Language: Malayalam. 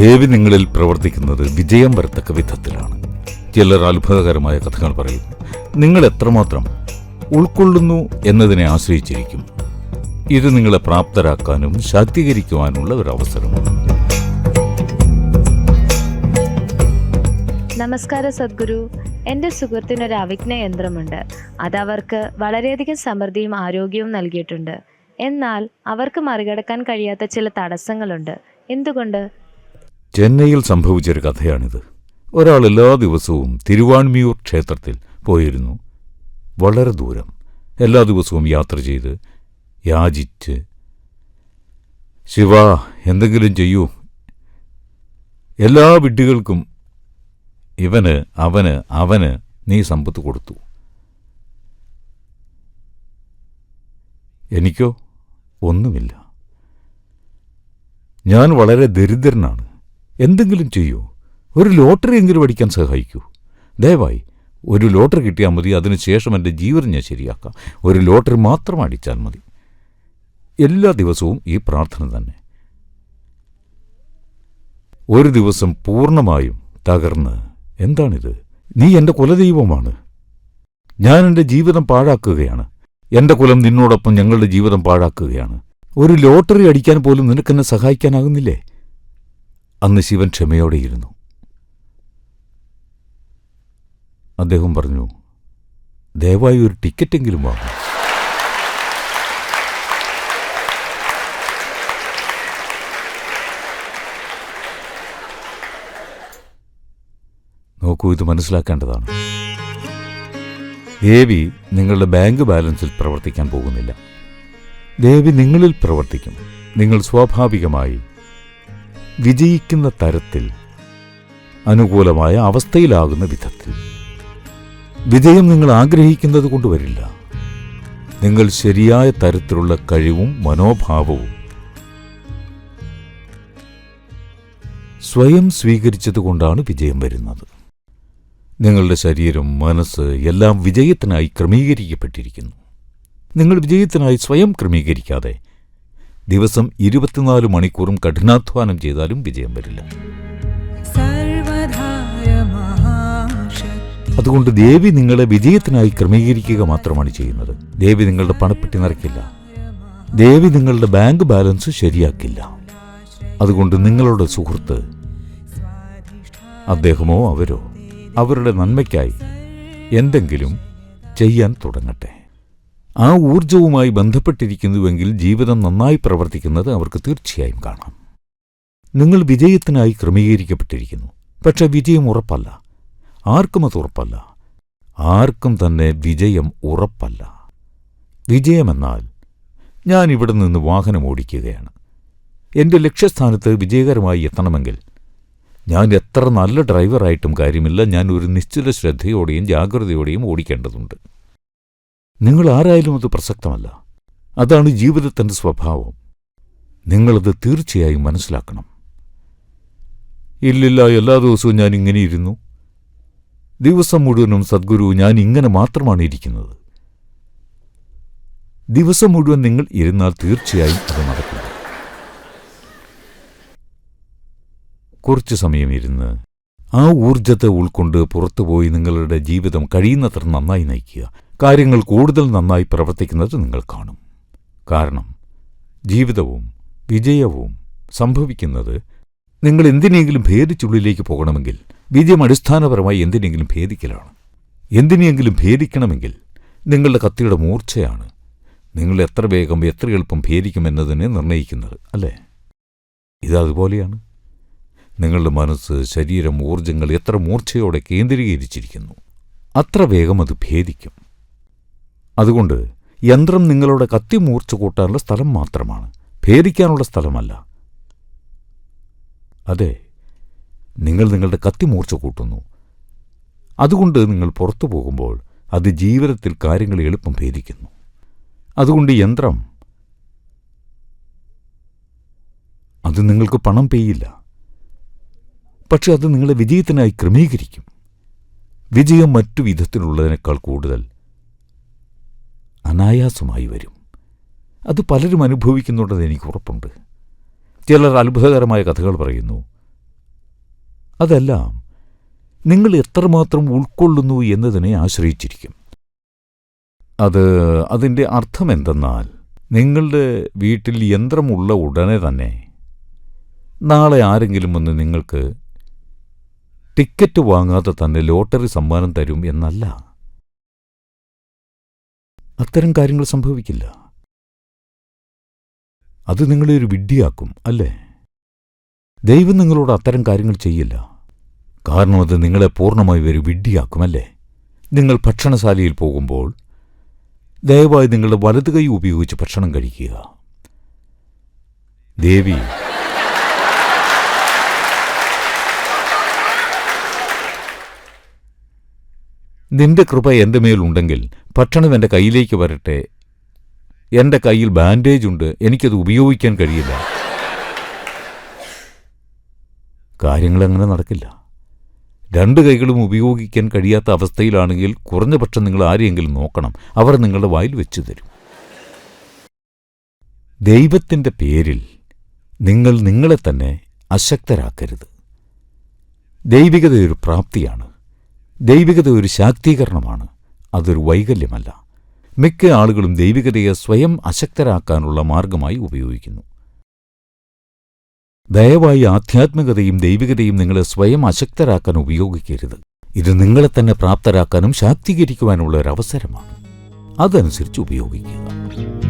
ദേവി നിങ്ങളിൽ പ്രവർത്തിക്കുന്നത് വിജയം വരത്തക്ക വിധത്തിലാണ്. ചിലർ അത്ഭുതകരമായ കഥകൾ പറയും. നിങ്ങൾ എത്രമാത്രം ഉൾക്കൊള്ളുന്നു എന്നതിനെ ആശ്രയിച്ചിരിക്കും. ഇത് നിങ്ങളെ പ്രാപ്തരാക്കാനും ശാക്തീകരിക്കുവാനുള്ള ഒരു അവസരമാണ്. നമസ്കാരം സദ്ഗുരു. എന്റെ സുഹൃത്തിനൊരു അവിജ്ഞ യന്ത്രമുണ്ട്. അത് അവർക്ക് വളരെയധികം സമൃദ്ധിയും ആരോഗ്യവും നൽകിയിട്ടുണ്ട്. എന്നാൽ അവർക്ക് മറികടക്കാൻ കഴിയാത്ത ചില തടസ്സങ്ങളുണ്ട്. എന്തുകൊണ്ട്? ചെന്നൈയിൽ സംഭവിച്ചൊരു കഥയാണിത്. ഒരാൾ എല്ലാ ദിവസവും തിരുവാൺമിയൂർ ക്ഷേത്രത്തിൽ പോയിരുന്നു. വളരെ ദൂരം. എല്ലാ ദിവസവും യാത്ര ചെയ്ത് യാചിച്ച് ശിവ എന്തെങ്കിലും ചെയ്യൂ. എല്ലാ വിഡ്ഢികൾക്കും ഇവന് അവന് അവന് നീ സമ്പത്ത് കൊടുത്തു. എനിക്കോ ഒന്നുമില്ല. ഞാൻ വളരെ ദരിദ്രനാണ്. എന്തെങ്കിലും ചെയ്യൂ. ഒരു ലോട്ടറി എങ്കിലും അടിക്കാൻ സഹായിക്കൂ. ദയവായി ഒരു ലോട്ടറി കിട്ടിയാൽ മതി അതിനുശേഷം എന്റെ ജീവിതം ഞാൻ ശരിയാക്കാം. ഒരു ലോട്ടറി മാത്രം അടിച്ചാൽ മതി. എല്ലാ ദിവസവും ഈ പ്രാർത്ഥന തന്നെ. ഒരു ദിവസം പൂർണമായും തകർന്ന് എന്താണിത്? നീ എന്റെ കുലദൈവമാണ്. ഞാൻ എന്റെ ജീവിതം പാഴാക്കുകയാണ്. എന്റെ കുലം നിന്നോടൊപ്പം ഞങ്ങളുടെ ജീവിതം പാഴാക്കുകയാണ്. ഒരു ലോട്ടറി അടിക്കാൻ പോലും നിനക്കെന്നെ സഹായിക്കാനാകുന്നില്ലേ? അന്ന് ശിവൻ ക്ഷമയോടെയിരുന്നു അദ്ദേഹം പറഞ്ഞു ദയവായി ഒരു ടിക്കറ്റെങ്കിലും വാങ്ങും. നോക്കൂ ഇത് മനസ്സിലാക്കേണ്ടതാണ്. ദേവി നിങ്ങളുടെ ബാങ്ക് ബാലൻസിൽ പ്രവർത്തിക്കാൻ പോകുന്നില്ല. ദേവി നിങ്ങളിൽ പ്രവർത്തിക്കും. നിങ്ങൾ സ്വാഭാവികമായി വിജയിക്കുന്ന തരത്തിൽ അനുകൂലമായ അവസ്ഥയിലാകുന്ന വിധത്തിൽ. വിജയം നിങ്ങൾ ആഗ്രഹിക്കുന്നത് കൊണ്ടുവരില്ല നിങ്ങൾ ശരിയായ തരത്തിലുള്ള കഴിവും മനോഭാവവും സ്വയം സ്വീകരിച്ചതുകൊണ്ടാണ് വിജയം വരുന്നത്. നിങ്ങളുടെ ശരീരം മനസ്സ് എല്ലാം വിജയത്തിനായി ക്രമീകരിക്കപ്പെട്ടിരിക്കുന്നു. നിങ്ങൾ വിജയത്തിനായി സ്വയം ക്രമീകരിക്കാതെ ദിവസം ഇരുപത്തിനാല് മണിക്കൂറും കഠിനാധ്വാനം ചെയ്താലും വിജയം വരില്ല. അതുകൊണ്ട് ദേവി നിങ്ങളെ വിജയത്തിനായി ക്രമീകരിക്കുക മാത്രമാണ് ചെയ്യുന്നത്. ദേവി നിങ്ങളുടെ പണപ്പെട്ടി നിറയ്ക്കില്ല. ദേവി നിങ്ങളുടെ ബാങ്ക് ബാലൻസ് ശരിയാക്കില്ല. അതുകൊണ്ട് നിങ്ങളുടെ സുഹൃത്ത് അദ്ദേഹമോ അവരോ അവരുടെ നന്മയ്ക്കായി എന്തെങ്കിലും ചെയ്യാൻ തുടങ്ങട്ടെ. ആ ഊർജവുമായി ബന്ധപ്പെട്ടിരിക്കുന്നുവെങ്കിൽ ജീവിതം നന്നായി പ്രവർത്തിക്കുന്നത് അവർക്ക് തീർച്ചയായും കാണാം. നിങ്ങൾ വിജയത്തിനായി ക്രമീകരിക്കപ്പെട്ടിരിക്കുന്നു. പക്ഷെ വിജയം ഉറപ്പല്ല. ആർക്കും അത് ഉറപ്പല്ല. ആർക്കും തന്നെ വിജയം ഉറപ്പല്ല. വിജയമെന്നാൽ ഞാൻ ഇവിടെ നിന്ന് വാഹനം ഓടിക്കുകയാണ്. എന്റെ ലക്ഷ്യസ്ഥാനത്ത് വിജയകരമായി എത്തണമെങ്കിൽ ഞാൻ എത്ര നല്ല ഡ്രൈവറായിട്ടും കാര്യമില്ല. ഞാൻ ഒരു നിശ്ചിത ശ്രദ്ധയോടെയും ജാഗ്രതയോടെയും ഓടിക്കേണ്ടതുണ്ട്. നിങ്ങൾ ആരായാലും അത് പ്രസക്തമല്ല. അതാണ് ജീവിതത്തിന്റെ സ്വഭാവം. നിങ്ങളത് തീർച്ചയായും മനസ്സിലാക്കണം. ഇല്ലില്ല എല്ലാ ദിവസവും ഞാൻ ഇങ്ങനെ ഇരുന്നു. ദിവസം മുഴുവനും സദ്ഗുരു ഞാൻ ഇങ്ങനെ മാത്രമാണ് ഇരിക്കുന്നത്. ദിവസം മുഴുവൻ നിങ്ങൾ ഇരുന്നാൽ തീർച്ചയായും അത് നടക്കില്ല. കുറച്ചു സമയം ഇരുന്ന് ആ ഊർജത്തെ ഉൾക്കൊണ്ട് പുറത്തുപോയി നിങ്ങളുടെ ജീവിതം കഴിയുന്നത്ര നന്നായി നയിക്കുക. കാര്യങ്ങൾ കൂടുതൽ നന്നായി പ്രവർത്തിക്കുന്നത് നിങ്ങൾ കാണും. കാരണം ജീവിതവും വിജയവും സംഭവിക്കുന്നത് നിങ്ങൾ എന്തിനെങ്കിലും ഭേദിച്ചുള്ളിലേക്ക് പോകണമെങ്കിൽ വിജയം അടിസ്ഥാനപരമായി എന്തിനെങ്കിലും ഭേദിക്കലാണ്. എന്തിനെങ്കിലും ഭേദിക്കണമെങ്കിൽ നിങ്ങളുടെ കത്തിയുടെ മൂർച്ചയാണ് നിങ്ങൾ എത്ര വേഗം എത്ര എളുപ്പം ഭേദിക്കുമെന്നതിനെ നിർണയിക്കുന്നത് അല്ലേ? ഇതതുപോലെയാണ് നിങ്ങളുടെ മനസ്സ് ശരീരം ഊർജങ്ങൾ എത്ര മൂർച്ചയോടെ കേന്ദ്രീകരിച്ചിരിക്കുന്നു അത്ര വേഗം അത് ഭേദിക്കും. അതുകൊണ്ട് യന്ത്രം നിങ്ങളുടെ കത്തി മൂർച്ച കൂട്ടാനുള്ള സ്ഥലം മാത്രമാണ്. ഭേദിക്കാനുള്ള സ്ഥലമല്ല. അതെ നിങ്ങൾ നിങ്ങളുടെ കത്തി മൂർച്ച കൂട്ടുന്നു. അതുകൊണ്ട് നിങ്ങൾ പുറത്തു പോകുമ്പോൾ അത് ജീവിതത്തിൽ കാര്യങ്ങൾ എളുപ്പം ഭേദിക്കുന്നു. അതുകൊണ്ട് യന്ത്രം അത് നിങ്ങൾക്ക് പണം പെയ്യില്ല. പക്ഷെ അത് നിങ്ങളെ വിജയത്തിനായി ക്രമീകരിക്കും. വിജയം മറ്റു വിധത്തിലുള്ളതിനേക്കാൾ കൂടുതൽ അനായാസമായി വരും. അത് പലരും അനുഭവിക്കുന്നുണ്ടെന്ന് എനിക്ക് ഉറപ്പുണ്ട്. ചിലർ അത്ഭുതകരമായ കഥകൾ പറയുന്നു. അതെല്ലാം നിങ്ങൾ എത്രമാത്രം ഉൾക്കൊള്ളുന്നു എന്നതിനെ ആശ്രയിച്ചിരിക്കും. അത് അതിന്റെ അർത്ഥമെന്തെന്നാൽ നിങ്ങളുടെ വീട്ടിൽ യന്ത്രമുള്ള ഉടനെ തന്നെ നാളെ ആരെങ്കിലും ഒന്ന് നിങ്ങൾക്ക് ടിക്കറ്റ് വാങ്ങാതെ തന്നെ ലോട്ടറി സമ്മാനം തരും എന്നല്ല. അത്തരം കാര്യങ്ങൾ സംഭവിക്കില്ല. അത് നിങ്ങളെ ഒരു വിഡ്ഢിയാക്കും അല്ലേ? ദൈവം നിങ്ങളോട് അത്തരം കാര്യങ്ങൾ ചെയ്യില്ല. കാരണം അത് നിങ്ങളെ പൂർണമായി ഒരു വിഡ്ഢിയാക്കും അല്ലേ? നിങ്ങൾ ഭക്ഷണശാലയിൽ പോകുമ്പോൾ ദയവായി നിങ്ങളുടെ വലതു കൈ ഉപയോഗിച്ച് ഭക്ഷണം കഴിക്കുക. ദേവി നിന്റെ കൃപ എന്റെ മേലുണ്ടെങ്കിൽ ഭക്ഷണം എന്റെ കയ്യിലേക്ക് വരട്ടെ. എന്റെ കയ്യിൽ ബാൻഡേജ് ഉണ്ട് എനിക്കത് ഉപയോഗിക്കാൻ കഴിയില്ല. കാര്യങ്ങൾ അങ്ങനെ നടക്കില്ല. രണ്ട് കൈകളും ഉപയോഗിക്കാൻ കഴിയാത്ത അവസ്ഥയിലാണെങ്കിൽ കുറഞ്ഞ പക്ഷം നിങ്ങൾ ആരെയെങ്കിലും നോക്കണം അവർ നിങ്ങളുടെ വായിൽ വെച്ചു തരും. ദൈവത്തിന്റെ പേരിൽ നിങ്ങൾ നിങ്ങളെ തന്നെ അശക്തരാക്കരുത്. ദൈവികത ഒരു പ്രാപ്തിയാണ്. ദൈവികത ഒരു ശാക്തീകരണമാണ്. അതൊരു വൈകല്യമല്ല. മിക്ക ആളുകളും ദൈവികതയെ സ്വയം അശക്തരാക്കാനുള്ള മാർഗമായി ഉപയോഗിക്കുന്നു. ദയവായി ആധ്യാത്മികതയും ദൈവികതയും നിങ്ങളെ സ്വയം അശക്തരാക്കാൻ ഉപയോഗിക്കരുത്. ഇത് നിങ്ങളെ തന്നെ പ്രാപ്തരാക്കാനും ശാക്തീകരിക്കുവാനുള്ള ഒരു അവസരമാണ് അതനുസരിച്ച് ഉപയോഗിക്കുക.